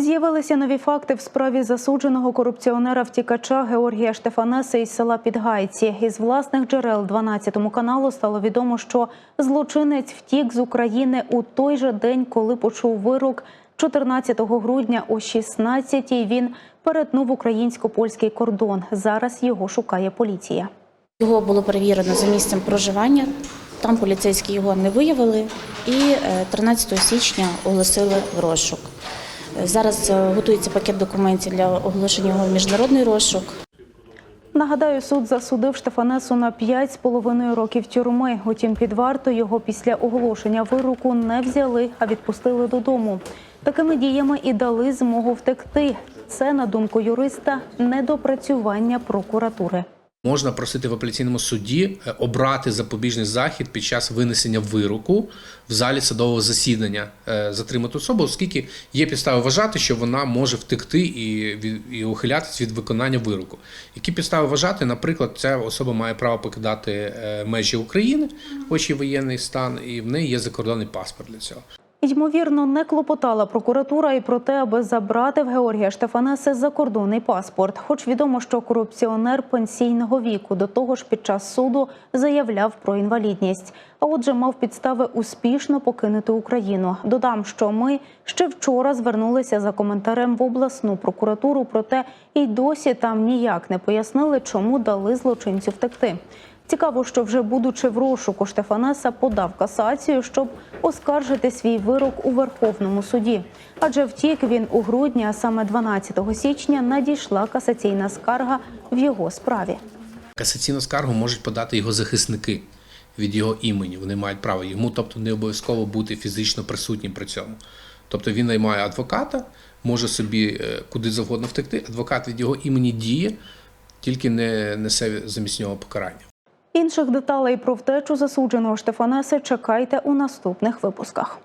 З'явилися нові факти в справі засудженого корупціонера втікача Георгія Штефанеса із села Підгайці. Із власних джерел 12 каналу стало відомо, що злочинець втік з України у той же день, коли почув вирок 14 грудня о 16-й Він перетнув українсько-польський кордон. Зараз його шукає поліція. Його було перевірено за місцем проживання. Там поліцейські його не виявили і е, 13 січня оголосили в розшук. Зараз е, готується пакет документів для оголошення його в міжнародний розшук. Нагадаю, суд засудив Штефанесу на 5,5 років тюрми. Утім, під варту його після оголошення вироку не взяли, а відпустили додому. Такими діями і дали змогу втекти. Це, на думку юриста, недопрацювання прокуратури. Можна просити в апеляційному суді е, обрати запобіжний захід під час винесення вироку в залі судового засідання е, затримати особу, оскільки є підстави вважати, що вона може втекти і, і ухилятись від виконання вироку. Які підстави вважати, наприклад, ця особа має право покидати е, межі України, хоч і воєнний стан, і в неї є закордонний паспорт для цього. Ймовірно, не клопотала прокуратура і про те, аби забрати в Георгія Штефанеси закордонний паспорт. Хоч відомо, що корупціонер пенсійного віку до того ж під час суду заявляв про інвалідність. А отже, мав підстави успішно покинути Україну. Додам, що ми ще вчора звернулися за коментарем в обласну прокуратуру, проте і досі там ніяк не пояснили, чому дали злочинцю втекти. Цікаво, що вже будучи в розшуку, Штефанеса подав касацію, щоб оскаржити свій вирок у Верховному суді. Адже втік він у грудні, а саме 12 січня надійшла касаційна скарга в його справі. Касаційну скаргу можуть подати його захисники від його імені. Вони мають право йому, тобто не обов'язково бути фізично присутнім при цьому. Тобто він наймає адвоката, може собі е, куди завгодно втекти. Адвокат від його імені діє, тільки не несе замість нього покарання. Інших деталей про втечу засудженого Штефанеси чекайте у наступних випусках.